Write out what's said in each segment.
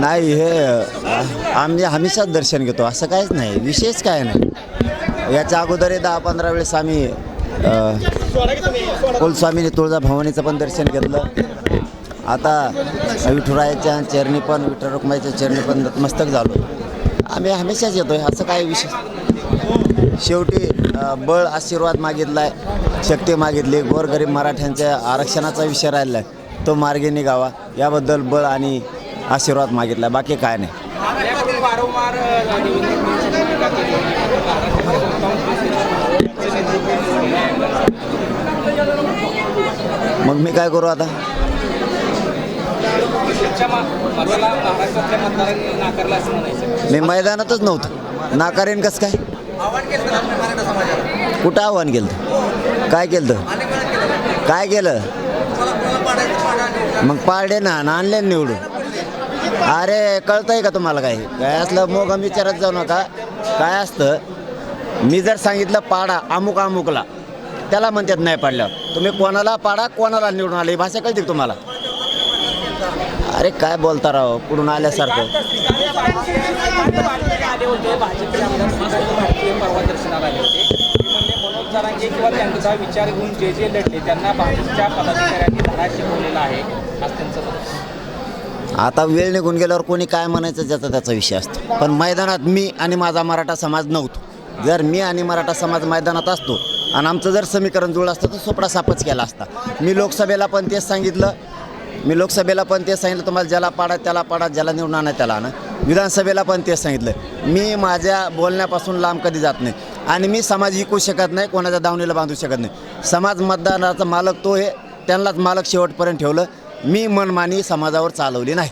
नाही हे आम्ही हमेशाच दर्शन घेतो. असं काहीच नाही. विशेष काय नाही. याच्या अगोदर दहा पंधरा वेळेस आम्ही कुलस्वामीने तुळजा तुळजाभवानीचं पण दर्शन घेतलं. आता विठुरायाच्या चरणी पण विठ्ठल रुक्माईच्या चरणी पण नतमस्तक झालो. आम्ही हमेशाच येतोय. असं काय विशेष शेवटी बळ आशीर्वाद मागितलाय शक्ती मागितली. गोरगरीब मराठ्यांच्या आरक्षणाचा विषय राहिला आहे तो मार्गी निघावा. याबद्दल बळ आणि आशीर्वाद मागितला. बाकी काय नाही. मग मी काय करू आता? मी मैदानातच नव्हतो. नाकारेन कसं काय? कुठं आव्हान केलं काय केलं? काय केलं? मग पारडे ना आणले ना निवडून. अरे कळतंय का तुम्हाला काही? काय असलं मोग विचारत जाऊ नका. काय असतं मी जर सांगितलं पाडा अमुक अमुकला त्याला म्हणतात नाही पाडल्यावर. तुम्ही कोणाला पाडा कोणाला निवडून आले? ही भाषा कळते तुम्हाला? अरे काय बोलता राव? कुठून आल्यासारखं आले होते भाजपचे आमदार सिद्धार्थ भारतीय परवा दर्शनाला आले होते ते म्हणले मनोज जरांगे किंवा त्यांचा विचार घेऊन जे जे लढले त्यांना भाजपच्या पदाधिकाऱ्यांनी धडा शिकवलेला आहे. आज त्यांचं आता वेळ निघून गेल्यावर कोणी काय म्हणायचं ज्याचा त्याचा विषय असतो. पण मैदानात मी आणि माझा मराठा समाज नव्हतो. जर मी आणि मराठा समाज मैदानात असतो आणि आमचं जर समीकरण जुळलं असतं तर सोपडा सापच केला असता. मी लोकसभेला पण तेच सांगितलं. मी लोकसभेला पण तेच सांगितलं. तुम्हाला ज्याला पाडा त्याला पाडा ज्याला निवडून आणा त्याला आणा. विधानसभेला पण तेच सांगितलं. मी माझ्या बोलण्यापासून लांब कधी जात नाही. आणि मी समाज विकू शकत नाही कोणाच्या दावणीला बांधू शकत नाही. समाज मतदानाचा मालक तो आहे त्यांनाच मालक शेवटपर्यंत ठेवलं. मी मनमानी समाजावर चालवली नाही.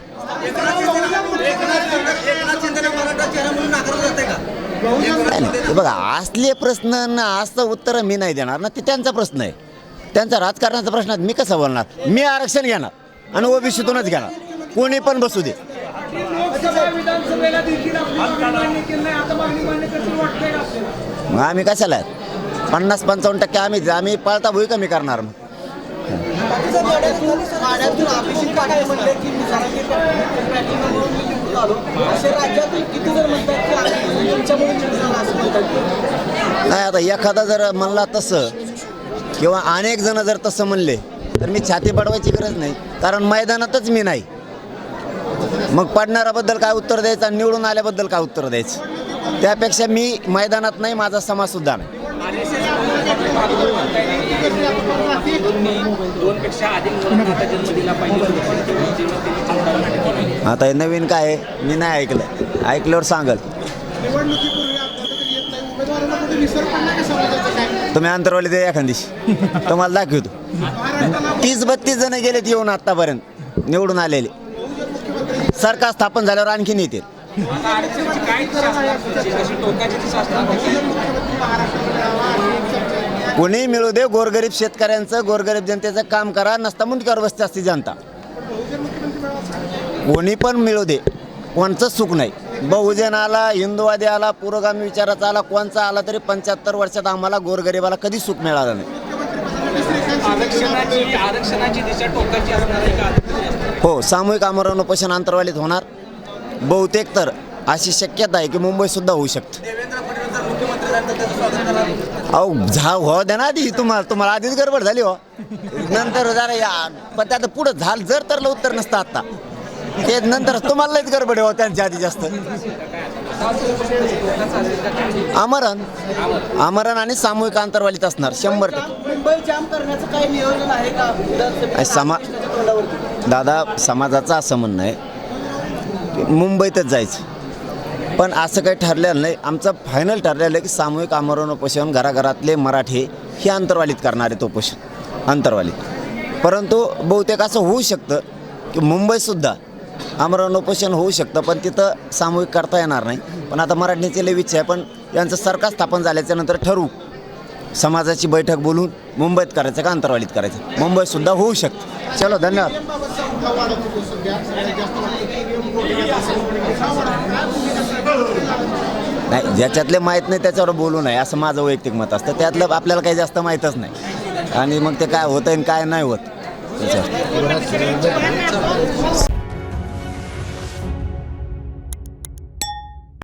बघा असले प्रश्न ना असं उत्तर मी नाही देणार ना ते त्यांचा प्रश्न आहे. त्यांचा राजकारणाचा प्रश्न आहे मी कसं बोलणार? मी आरक्षण घेणार आणि ओबीसीतूनच घेणार. कोणी पण बसू दे. मग आम्ही कशाला? आहेत पन्नास पंचावन्न टक्के आम्ही आम्ही पळता भुई कमी करणार मग. नाही आता एखादा जर म्हणला तसं किंवा अनेक जण जर तसं म्हणले तर मी छाती पडवायची गरज नाही कारण मैदानातच मी नाही. मग पडणाऱ्याबद्दल काय उत्तर द्यायचं आणि निवडून आल्याबद्दल काय उत्तर द्यायचं? त्यापेक्षा मी मैदानात नाही माझा समाजसुद्धा नाही. आता हे नवीन काय आहे? मी नाही ऐकलं ऐकल्यावर सांगल. तुम्ही अंतरवाली दे एखाद दिवशी. तुम्हाला दाखवतो. तीस बत्तीस जण गेलेत येऊन आत्तापर्यंत निवडून आलेले. सरकार स्थापन झाल्यावर आणखीन येतील. कोणी मिळू दे गोरगरीब शेतकऱ्यांचं गोरगरीब जनतेचं काम करा नसता बसते असते जनता. कोणी पण मिळू दे कोणचंच सुख नाही. बहुजन आला हिंदूवादी आला पुरोगामी विचाराचा आला कोणचा आला तरी पंच्याहत्तर वर्षात आम्हाला गोरगरिबाला कधी सुख मिळालं नाही? हो सामूहिक आमरण उपोषण अंतर्वालित होणार. बहुतेक तर अशी शक्यता आहे की मुंबईसुद्धा होऊ शकते. अहो झा हो द्या ना आधी. तुम्हाला तुम्हाला आधीच गडबड झाली हो. नंतर जरा या पण त्यात पुढं झालं जर तर उत्तर नसतं आत्ता ते नंतर तुम्हाला लयच गडबड आहे हो त्यांच्या आधी जास्त. आमरण आमरण आणि सामूहिक अंतर्वालित असणार शंभर टक्के. समा दादा समाजाचं असं म्हणणं आहे मुंबईतच जायचं. पण असं काही ठरलेलं नाही. आमचं फायनल ठरलेलं आहे की सामूहिक आमरण उपोषण घराघरातले मराठी हे अंतरवालीत करणार आहेत उपोषण. अंतर्वालित. परंतु बहुतेक असं होऊ शकतं की मुंबईसुद्धा आमरण उपोषण होऊ शकतं पण तिथं सामूहिक करता येणार नाही. पण आता मराठीचे लय इच्छा आहे पण यांचं सरकार स्थापन झाल्याच्यानंतर ठरवू. समाजाची बैठक बोलून मुंबईत करायचं का अंतरवालीत करायचं? मुंबईत सुद्धा होऊ शकतं. चलो धन्यवाद. नाही ज्याच्यातले माहीत नाही त्याच्यावर बोलू नये. असं माझं वैयक्तिक मत असतं. त्यातलं आपल्याला काही जास्त माहीतच नाही. आणि मग ते काय होतं आणि काय नाही होत. त्याच्यावर.